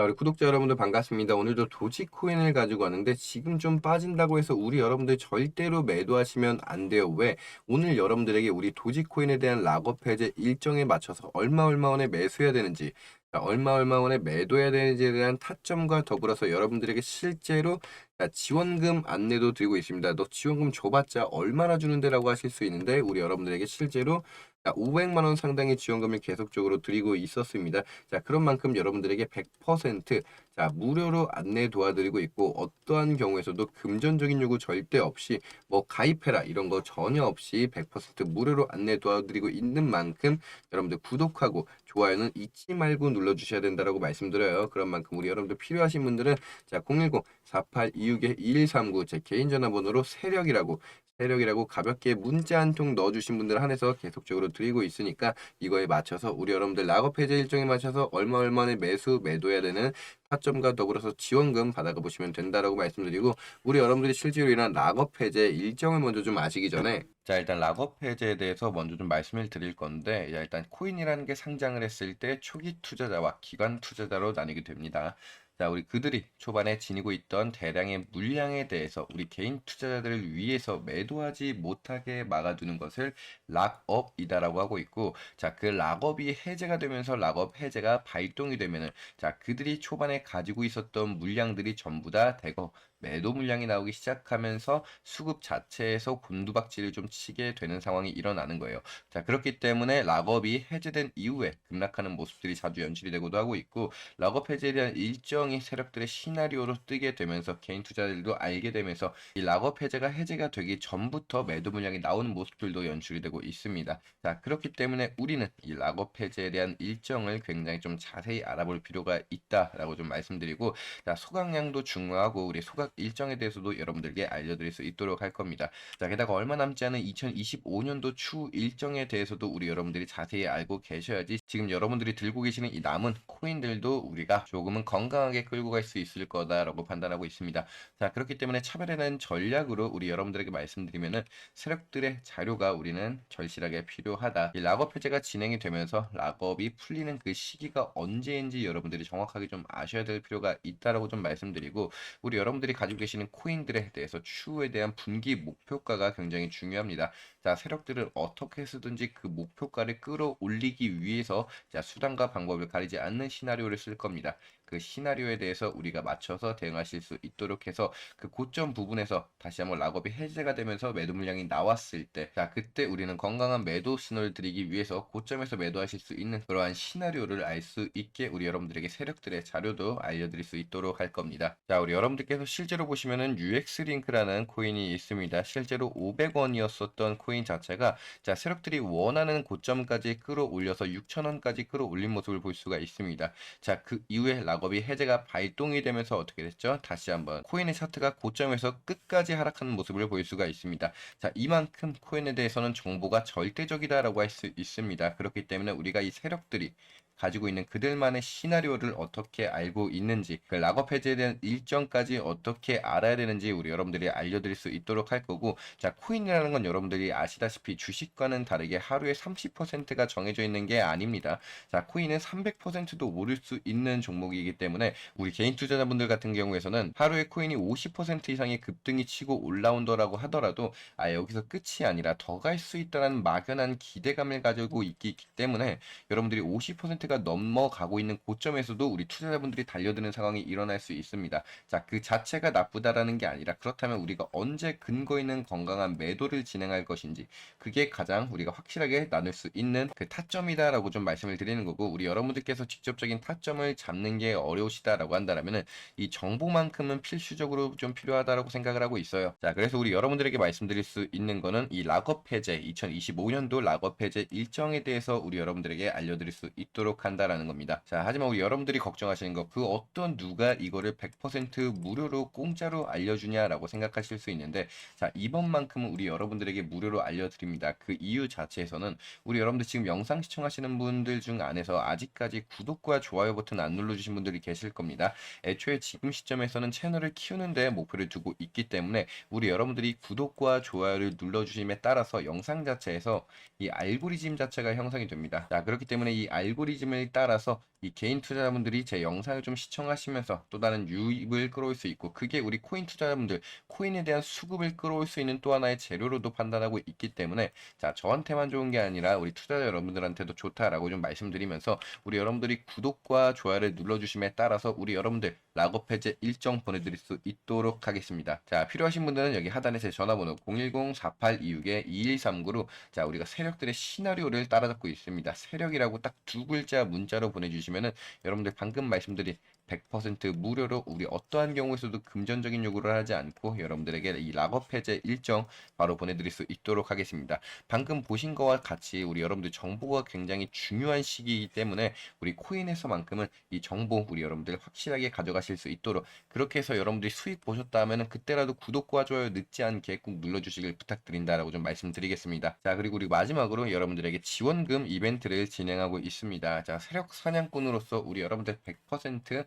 자, 우리 구독자 여러분들 반갑습니다. 오늘도 도지코인을 가지고 왔는데 지금 좀 빠진다고 해서 우리 여러분들 절대로 매도하시면 안 돼요. 왜? 오늘 여러분들에게 우리 도지코인에 대한 락업 해제 일정에 맞춰서 얼마 얼마 원에 매수해야 되는지 자, 얼마 얼마 원에 매도해야 되는지에 대한 타점과 더불어서 여러분들에게 실제로 자, 지원금 안내도 드리고 있습니다. 너 지원금 줘봤자 얼마나 주는데라고 하실 수 있는데 우리 여러분들에게 실제로 자, 500만 원 상당의 지원금을 계속적으로 드리고 있었습니다. 자, 그런 만큼 여러분들에게 100% 자, 무료로 안내 도와드리고 있고 어떠한 경우에서도 금전적인 요구 절대 없이 뭐 가입해라 이런 거 전혀 없이 100% 무료로 안내 도와드리고 있는 만큼 여러분들 구독하고 좋아요는 잊지 말고 눌러주셔야 된다라고 말씀드려요. 그런 만큼 우리 여러분들 필요하신 분들은 자 010 4826에 2139 제 개인 전화번호로 세력이라고 세력이라고 가볍게 문자 한 통 넣어주신 분들 한해서 계속적으로 드리고 있으니까 이거에 맞춰서 우리 여러분들 락업 해제 일정에 맞춰서 얼마 얼마에 매수 매도해야 되는 타점과 더불어서 지원금 받아가 보시면 된다라고 말씀드리고 우리 여러분들이 실제로 일어난 락업 해제 일정을 먼저 좀 아시기 전에 자 일단 락업 해제에 대해서 먼저 좀 말씀을 드릴 건데 야, 일단 코인이라는 게 상장을 했을 때 초기 투자자와 기관 투자자로 나뉘게 됩니다. 자, 우리 그들이 초반에 지니고 있던 대량의 물량에 대해서 우리 개인 투자자들을 위해서 매도하지 못하게 막아두는 것을 락업이다라고 하고 있고, 자, 그 락업이 해제가 되면서 락업 해제가 발동이 되면은, 자, 그들이 초반에 가지고 있었던 물량들이 전부 다 대거 매도 물량이 나오기 시작하면서 수급 자체에서 곤두박질을 좀 치게 되는 상황이 일어나는 거예요. 자, 그렇기 때문에 락업이 해제된 이후에 급락하는 모습들이 자주 연출이 되고도 하고 있고, 락업 해제에 대한 일정 이 세력들의 시나리오로 뜨게 되면서 개인 투자들도 알게 되면서 이 락업 해제가 해제가 되기 전부터 매도 물량이 나오는 모습들도 연출이 되고 있습니다. 자, 그렇기 때문에 우리는 이 락업 해제에 대한 일정을 굉장히 좀 자세히 알아볼 필요가 있다라고 좀 말씀드리고, 자, 소각량도 중요하고 우리 소각 일정에 대해서도 여러분들께 알려드릴 수 있도록 할 겁니다. 자, 게다가 얼마 남지 않은 2025년도 추 일정에 대해서도 우리 여러분들이 자세히 알고 계셔야지 지금 여러분들이 들고 계시는 이 남은 코인들도 우리가 조금은 건강하게 끌고 갈 수 있을 거다라고 판단하고 있습니다. 자, 그렇기 때문에 차별화된 전략으로 우리 여러분들에게 말씀드리면은 세력들의 자료가 우리는 절실하게 필요하다. 이 락업 해제가 진행이 되면서 락업이 풀리는 그 시기가 언제인지 여러분들이 정확하게 좀 아셔야 될 필요가 있다라고 좀 말씀드리고 우리 여러분들이 가지고 계시는 코인들에 대해서 추후에 대한 분기 목표가가 굉장히 중요합니다. 자, 세력들을 어떻게 쓰든지 그 목표가를 끌어올리기 위해서 자, 수단과 방법을 가리지 않는 시나리오를 쓸 겁니다. 그 시나리오에 대해서 우리가 맞춰서 대응하실 수 있도록 해서 그 고점 부분에서 다시 한번 락업이 해제가 되면서 매도 물량이 나왔을 때, 자, 그때 우리는 건강한 매도 신호를 드리기 위해서 고점에서 매도하실 수 있는 그러한 시나리오를 알 수 있게 우리 여러분들에게 세력들의 자료도 알려드릴 수 있도록 할 겁니다. 자, 우리 여러분들께서 실제로 보시면은 UX링크라는 코인이 있습니다. 실제로 500원이었었던 코인 자체가 자, 세력들이 원하는 고점까지 끌어올려서 6,000원까지 끌어올린 모습을 볼 수가 있습니다. 자, 그 이후에 락 업이 해제가 발동이 되면서 어떻게 됐죠? 다시 한번 코인의 차트가 고점에서 끝까지 하락하는 모습을 볼 수가 있습니다. 자, 이만큼 코인에 대해서는 정보가 절대적이다라고 할 수 있습니다. 그렇기 때문에 우리가 이 세력들이 가지고 있는 그들만의 시나리오를 어떻게 알고 있는지 그 락업 해제에 대한 일정까지 어떻게 알아야 되는지 우리 여러분들이 알려드릴 수 있도록 할 거고 자 코인이라는 건 여러분들이 아시다시피 주식과는 다르게 하루에 30%가 정해져 있는 게 아닙니다. 자 코인은 300%도 오를 수 있는 종목이기 때문에 우리 개인 투자자분들 같은 경우에서는 하루에 코인이 50% 이상의 급등이 치고 올라온다라고 하더라도 아 여기서 끝이 아니라 더 갈 수 있다는 막연한 기대감을 가지고 있기 때문에 여러분들이 50%가 넘어가고 있는 고점에서도 우리 투자자분들이 달려드는 상황이 일어날 수 있습니다. 자, 그 자체가 나쁘다라는 게 아니라 그렇다면 우리가 언제 근거 있는 건강한 매도를 진행할 것인지 그게 가장 우리가 확실하게 나눌 수 있는 그 타점이다라고 좀 말씀을 드리는 거고 우리 여러분들께서 직접적인 타점을 잡는 게 어려우시다라고 한다면은 이 정보만큼은 필수적으로 좀 필요하다라고 생각을 하고 있어요. 자, 그래서 우리 여러분들에게 말씀드릴 수 있는 거는 이 락업 해제 2025년도 락업 해제 일정에 대해서 우리 여러분들에게 알려드릴 수 있도록 한다라는 겁니다. 자, 하지만 우리 여러분들이 걱정하시는 거그 어떤 누가 이거를 100% 무료로 공짜로 알려주냐라고 생각하실 수 있는데 자, 이번만큼은 우리 여러분들에게 무료로 알려드립니다. 그 이유 자체에서는 우리 여러분들 지금 영상 시청하시는 분들 중 안에서 아직까지 구독과 좋아요 버튼 안 눌러주신 분들이 계실 겁니다. 애초에 지금 시점에서는 채널을 키우는데 목표를 두고 있기 때문에 우리 여러분들이 구독과 좋아요를 눌러주심에 따라서 영상 자체에서 이 알고리즘 자체가 형성이 됩니다. 자, 그렇기 때문에 이 알고리즘 을 따라서 이 개인 투자자분들이 제 영상을 좀 시청하시면서 또 다른 유입을 끌어올 수 있고 그게 우리 코인 투자자분들 코인에 대한 수급을 끌어올 수 있는 또 하나의 재료로도 판단하고 있기 때문에 자 저한테만 좋은 게 아니라 우리 투자자 여러분들한테도 좋다라고 좀 말씀드리면서 우리 여러분들이 구독과 좋아요를 눌러주심에 따라서 우리 여러분들 락업 해제 일정 보내드릴 수 있도록 하겠습니다. 자 필요하신 분들은 여기 하단에 제 전화번호 010-4826-2139로 자 우리가 세력들의 시나리오를 따라잡고 있습니다. 세력이라고 딱 두 글자 문자로 보내주시면 은 여러분들 방금 말씀드린 100% 무료로 우리 어떠한 경우에서도 금전적인 요구를 하지 않고 여러분들에게 이 락업 해제 일정 바로 보내드릴 수 있도록 하겠습니다. 방금 보신 거와 같이 우리 여러분들 정보가 굉장히 중요한 시기이기 때문에 우리 코인에서만큼은 이 정보 우리 여러분들 확실하게 가져가실 수 있도록 그렇게 해서 여러분들이 수익 보셨다 하면은 그때라도 구독과 좋아요 늦지 않게 꼭 눌러주시길 부탁드린다라고 좀 말씀드리겠습니다. 자 그리고 우리 마지막으로 여러분들에게 지원금 이벤트를 진행하고 있습니다. 자 세력 사냥꾼으로서 우리 여러분들 100%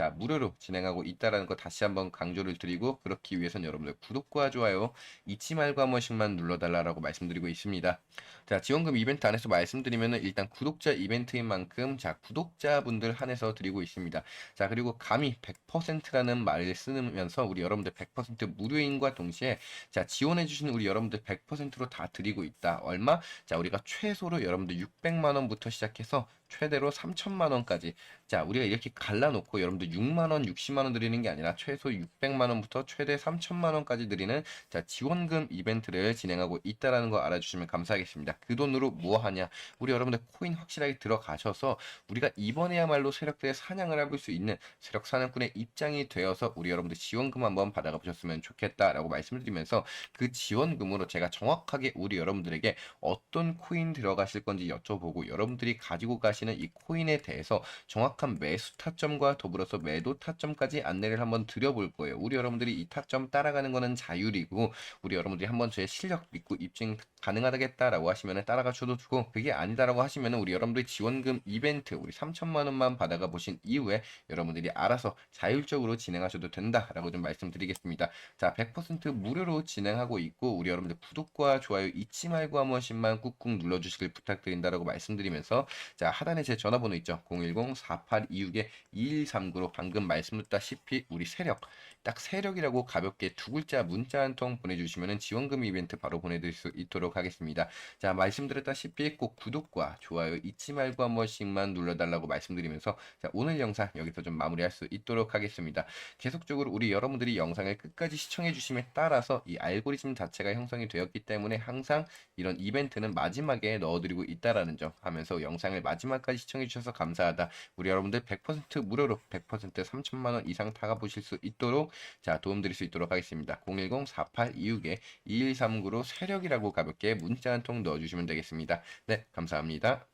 자, 무료로 진행하고 있다라는 거 다시 한번 강조를 드리고 그렇기 위해서는 여러분들 구독과 좋아요 잊지 말고 한 번씩만 눌러달라고 말씀드리고 있습니다. 자, 지원금 이벤트 안에서 말씀드리면은 일단 구독자 이벤트인 만큼 자, 구독자분들 한해서 드리고 있습니다. 자, 그리고 감히 100%라는 말을 쓰면서 우리 여러분들 100% 무료인과 동시에 자, 지원해 주시는 우리 여러분들 100%로 다 드리고 있다. 얼마? 자, 우리가 최소로 여러분들 600만 원부터 시작해서 최대로 3천만 원까지 자, 우리가 이렇게 갈라놓고 여러분들 6만 원, 60만 원 드리는 게 아니라 최소 600만 원부터 최대 3천만 원까지 드리는 자, 지원금 이벤트를 진행하고 있다라는 거 알아주시면 감사하겠습니다. 그 돈으로 뭐 하냐? 우리 여러분들 코인 확실하게 들어가셔서 우리가 이번에야말로 세력들의 사냥을 해볼 수 있는 세력 사냥꾼의 입장이 되어서 우리 여러분들 지원금 한번 받아가 보셨으면 좋겠다라고 말씀을 드리면서 그 지원금으로 제가 정확하게 우리 여러분들에게 어떤 코인 들어가실 건지 여쭤보고 여러분들이 가지고 가시는 이 코인에 대해서 정확한 매수 타점과 더불어서 매도 타점까지 안내를 한번 드려볼 거예요. 우리 여러분들이 이 타점 따라가는 거는 자율이고 우리 여러분들이 한번 제 실력 믿고 입증 가능하다겠다라고 하시면 따라가 줘도 되고 그게 아니다라고 하시면 우리 여러분들이 지원금 이벤트 우리 3천만 원만 받아가 보신 이후에 여러분들이 알아서 자율적으로 진행하셔도 된다라고 좀 말씀드리겠습니다. 자, 100% 무료로 진행하고 있고 우리 여러분들 구독과 좋아요 잊지 말고 한 번씩만 꾹꾹 눌러주시길 부탁드린다라고 말씀드리면서 자 하단에 제 전화번호 있죠 010-4826-2139로 방금 말씀드렸다시피 우리 세력 딱 세력이라고 가볍게 두 글자 문자 한 통 보내주시면 지원금 이벤트 바로 보내드릴 수 있도록 하겠습니다. 자 말씀드렸다시피 꼭 구독과 좋아요 잊지 말고 한 번씩만 눌러달라고 말씀드리면서 자 오늘 영상 여기서 좀 마무리할 수 있도록 하겠습니다. 계속적으로 우리 여러분들이 영상을 끝까지 시청해 주심에 따라서 이 알고리즘 자체가 형성이 되었기 때문에 항상 이런 이벤트는 마지막에 넣어드리고 있다라는 점 하면서 영상을 마지막까지 시청해 주셔서 감사하다. 우리 여러분들 100% 무료로 100% 3천만 원 이상 타가 보실 수 있도록 자 도움드릴 수 있도록 하겠습니다. 010-4826-2139로 세력이라고 가볍게 문자 한 통 넣어주시면 되겠습니다. 네 감사합니다.